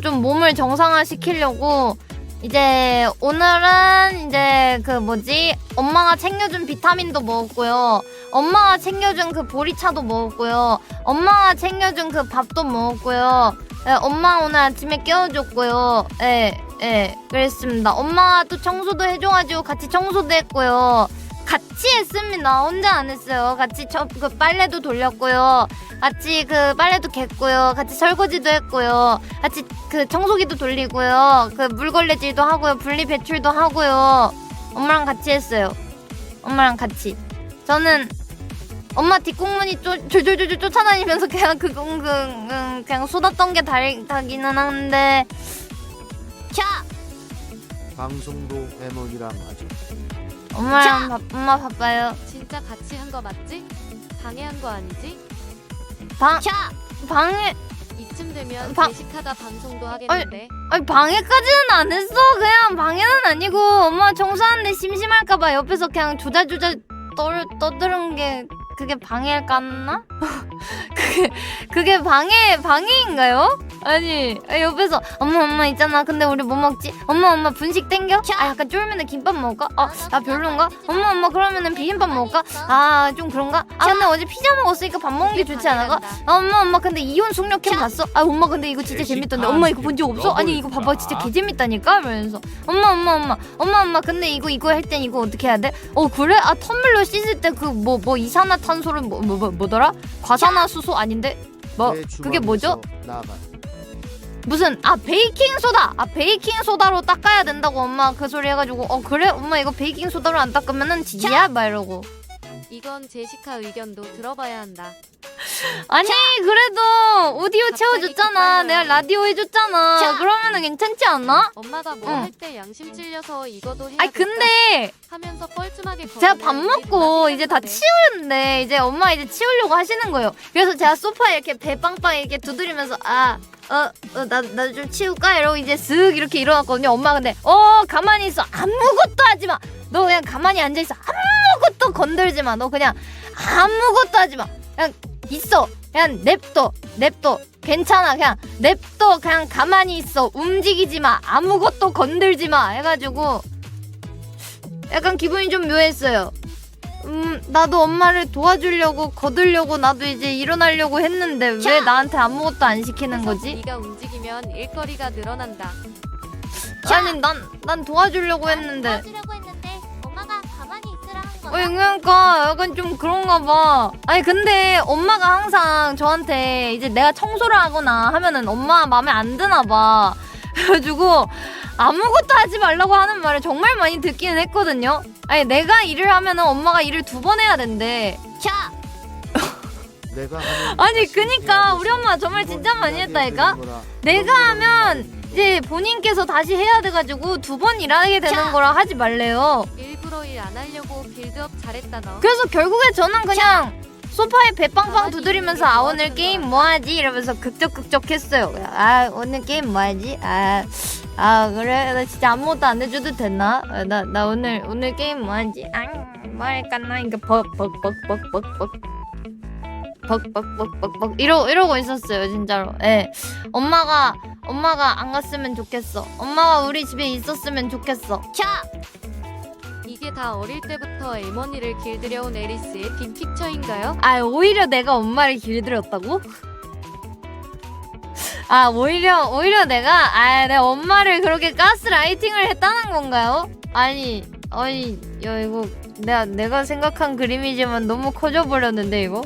좀 몸을 정상화 시키려고 이제 오늘은 이제 그 뭐지 엄마가 챙겨준 비타민도 먹었고요. 엄마가 챙겨준 그 보리차도 먹었고요. 엄마가 챙겨준 그 밥도 먹었고요. 예, 엄마 오늘 아침에 깨워줬고요. 예, 예, 그랬습니다. 엄마가 또 청소도 해줘가지고 같이 청소도 했고요. 같이 했습니다. 혼자 안 했어요. 같이 저, 그 빨래도 돌렸고요. 같이 그 빨래도 겠고요. 같이 설거지도 했고요. 같이 그 청소기도 돌리고요. 그 물걸레질도 하고요. 분리 배출도 하고요. 엄마랑 같이 했어요. 엄마랑 같이. 저는 엄마 뒷공문이 쫓, 졸졸졸 쫓아다니면서 그냥 그, 그, 그, 그 그냥 쏟았던 게 달, 다기는 한데 캬! 방송도 해먹이랑 하죠. 엄마랑 바, 엄마 바빠요. 진짜 같이 한 거 맞지? 방해한 거 아니지? 방, 방에, 이쯤 되면 방- 제시카가 방송도 하겠는데 아니 방해까지는 안 했어. 그냥 방해는 아니고 엄마 청소하는데 심심할까봐 옆에서 그냥 조잘조잘 떠, 떠드는 게 그게 방해일까 나? 그게 그게 방해 방해인가요? 아니 아, 옆에서 엄마 엄마 있잖아. 근데 우리 뭐 먹지? 엄마 엄마 분식 땡겨? 아 약간 쫄면에 김밥 먹을까? 아나 별론가? 엄마 엄마 그러면은 비빔밥 먹을까? 아 좀 그런가? 아 근데 어제 피자 먹었으니까 밥 먹는 게 좋지 않아가? 아, 엄마 엄마 근데 이혼 숙녀캠 봤어? 아 엄마 근데 이거 진짜 재밌던데 엄마 이거 본 적 없어? 아니 이거 봐봐 진짜 개 재밌다니까? 이러면서 엄마 엄마 엄마 엄마 엄마 근데 이거 이거 할 땐 이거 어떻게 해야 돼? 어 그래? 아 텀블러 씻을 때 그 뭐 뭐 이산화탄소를 뭐, 뭐, 뭐 뭐더라? 과산화수소 아닌데? 뭐내 그게 뭐죠? 나가. 무슨 아 베이킹 소다! 아 베이킹 소다로 닦아야 된다고 엄마 그 소리 해가지고 어 그래? 엄마 이거 베이킹 소다로 안 닦으면은 지지야? 막 이러고. 이건 제시카 의견도 들어봐야 한다. 아니 그래도 오디오 갑자기 채워줬잖아 급하네요. 내가 라디오 해줬잖아 자. 그러면은 괜찮지 않아? 엄마가 뭐 응. 할 때 양심 찔려서 이거도 해야 아니 근데 하면서 뻘쭘하게 제가 밥 먹고 이제 다. 치우는데 이제 엄마 이제 치우려고 하시는 거예요. 그래서 제가 소파에 이렇게 배 빵빵 이렇게 두드리면서 아, 아어나 나 좀 치울까 이러고 이제 쓱 이렇게 일어났거든요. 엄마 근데 어 가만히 있어 아무것도 하지 마. 너 그냥 가만히 앉아 있어 아무것도 건들지 마. 너 그냥 아무것도 하지 마. 그냥 있어. 그냥 냅둬 냅둬 괜찮아 그냥 냅둬 그냥 가만히 있어 움직이지 마 아무것도 건들지 마 해가지고 약간 기분이 좀 묘했어요. 음, 나도 엄마를 도와주려고 거들려고 나도 이제 일어나려고 했는데 왜 나한테 아무것도 안 시키는 거지? 네가 움직이면 일거리가 늘어난다. 아니 난 난 도와주려고 했는데. 그러니까 약간 좀 그런가 봐. 아니 근데 엄마가 항상 저한테 이제 내가 청소를 하거나 하면은 엄마 마음에 안 드나 봐. 그래가지고 아무것도 하지 말라고 하는 말을 정말 많이 듣기는 했거든요. 아니 내가 일을 하면은 엄마가 일을 두 번 해야 된대. 차. 내가 하는 아니 그니까 우리 엄마 정말 진짜 많이 했다니까. 내가 하면 이제 본인께서 다시 해야 돼가지고 두 번 일하게 되는 거라 하지 말래요. 일부러 일 안 하려고 빌드업 잘했다 너. 그래서 결국에 저는 그냥 소파에 배 빵빵 두드리면서 아뭐 오늘 게임 거야. 뭐 하지 이러면서 극적극적 했어요. 아 오늘 게임 뭐 하지? 아, 아 그래 나 진짜 아무것도 안 해줘도 되나? 아, 나, 나 오늘 오늘 게임 뭐 하지? 아뭐 할까나 이거 벅벅벅벅벅벅벅 벅벅벅벅벅 이러 이러고 있었어요 진짜로. 예. 엄마가 엄마가 안 갔으면 좋겠어. 엄마가 우리 집에 있었으면 좋겠어. 차. 이게 다 어릴 때부터 에머니를 길들여온 에리스의 빅픽처인가요? 아 오히려 내가 엄마를 길들였다고? 아 오히려 오히려 내가 아 내가 엄마를 그렇게 가스라이팅을 했다는 건가요? 아니 아니 야 이거 내가 내가 생각한 그림이지만 너무 커져 버렸는데 이거